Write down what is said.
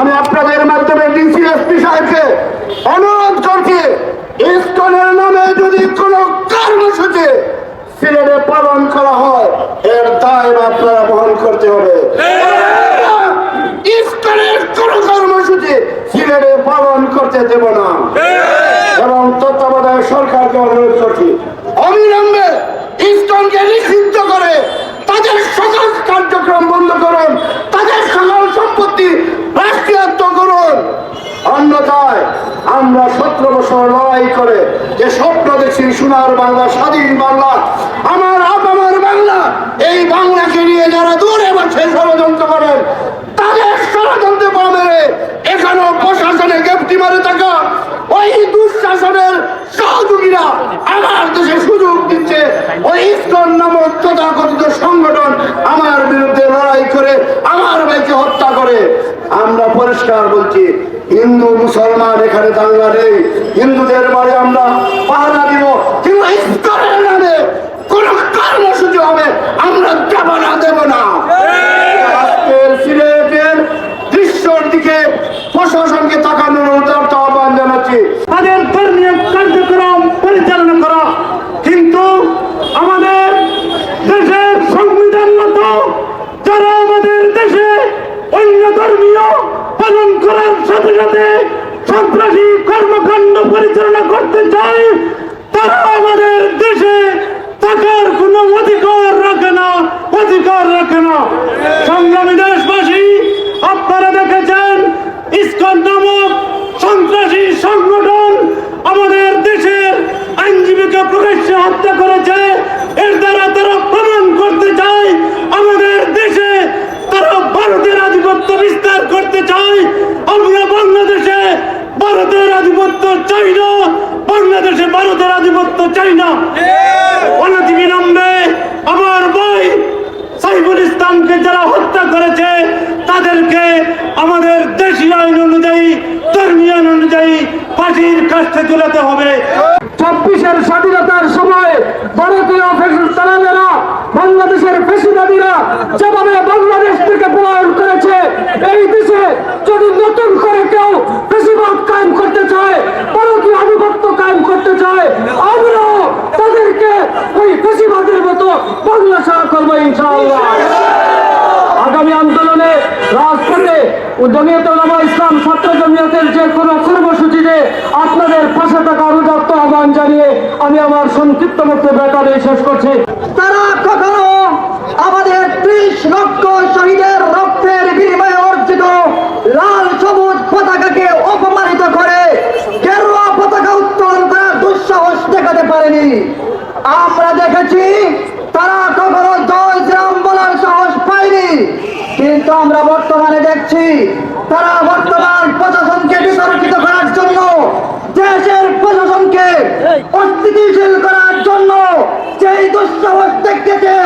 আমি আপনাদের মাধ্যমে ডিসি এসপি সাহেবকে অনুরোধ করছি, ইস্কনের নামে যদি কোনো কর্মসূচি সিলেটে পালন করা হয়, এর দায় আপনারা বহন করতে হবে। ইস্কনের কোন কর্মসূচি সিলেটে পালন করতে দেব না। এবং তত্ত্বাবধায়ক সরকারকে অনুরোধ করছি, অবিলম্বে ইস্কনকে নিষিদ্ধ করে তাদের সকল কার্যক্রম বন্ধ করুন তাদের সকল সম্পত্তি রাষ্ট্রীয়ত্ব করুন অন্যথায় আমরা সতেরো বছর লড়াই করে যে স্বপ্ন দেখছি সোনার বাংলা, স্বাধীন বাংলা, আমার আপ, আমার বাংলা, এই বাংলাকে নিয়ে যারা দূরে বসে ষড়যন্ত্র করেন, তাদের ষড়যন্ত্রে পা মেরে এখানেও প্রশাসনে গেপটি মারে থাকা ওই দুঃশাসনের সহযোগীরা আমার দেশে সুযোগ দিচ্ছে। ওই ইস্কন নামক তথাকথিত সংগঠন আমার বিরুদ্ধে লড়াই করে আমার ভাইকে হত্যা করে আমরা পরিষ্কার বলছি, হিন্দু, মুসলমান এখানে দাঙ্গা নেই। হিন্দুদের বাড়ি আমরা পাহারা দিব, কিন্তু নামে কোন কর্মসূচি হবে, আমরা না, দেব না। তাদের ধর্মীয় কার্যক্রম পরিচালনা করা, কিন্তু আমাদের সংবিধান মতো আমাদের অন্য ধর্মীয় পালন করার সাথে সাথে সন্ত্রাসী কর্মকাণ্ড পরিচালনা করতে চায়, তারা আমাদের দেশে থাকার কোনো অধিকার রাখে না, অধিকার রাখে না। সংগ্রামী দেশবাসী, আপনারা দেখেছেন, ইস্কন নামক সন্ত্রাসী সংগঠন আমাদের দেশের আইনজীবীকে প্রকাশ্যে হত্যা করেছে এর দ্বারা তারা প্রমাণ করতে চায় আমাদের দেশে তারা ভারতের আধিপত্য বিস্তার করতে চায় আমরা বাংলাদেশে ভারতের আধিপত্য চাই না বাংলাদেশে ভারতের আধিপত্য চাই না। অনতিবিলম্বে আমার ভাই সাইফুল ইসলামকে যারা হত্যা করেছে তাদেরকে আমাদের দেশি আইন অনুযায়ী ধর্মীয় আইন অনুযায়ী ফাঁসির কাছে তুলাতে হবে। চব্বিশের স্বাধীনতার সময় ভারতীয় ফেসিস্তানেরা বাংলাদেশের ফেসিবাদীরা যেভাবে বাংলাদেশ থেকে পলায়ন করেছে এই দেশে যদি নতুন করে কেউ ফেসিবাদ কায়েম করতে চায় ভারতীয় আধিপত্য কায়েম করতে চায় আমরা তাদেরকে ফেসিবাদের মতো বাংলা সারা করব ইনশাআল্লাহ। আগামী আন্দোলনে রাজপথে জমিয়ত ওলামা ইসলাম ছাত্র জমিয়তের যে কোনো কর্মসূচিতে আপনাদের পাশে থাকার উদাত্ত আহ্বান জানিয়ে আমি আমার সংক্ষিপ্ত বক্তব্য এখানে শেষ করছি। তারা কখনো আমাদের ত্রিশ লক্ষ শহীদের রক্তের বিনিময়ে অর্জিত লাল সবুজ পতাকাকে অপমানিত করে গেরুয়া পতাকা উত্তোলন করার দুঃসাহস দেখাতে পারেনি। আমরা দেখেছি তারা কখনো জয় গ্রাম বলার সাহস পায়নি। কিন্তু আমরা বর্তমানে দেখছি তারা বর্তমান প্রশাসনকে বিতর্কিত করার জন্য, দেশের প্রশাসনকে অস্থিতিশীল করার জন্য সেই দুঃসাহস দেখেছে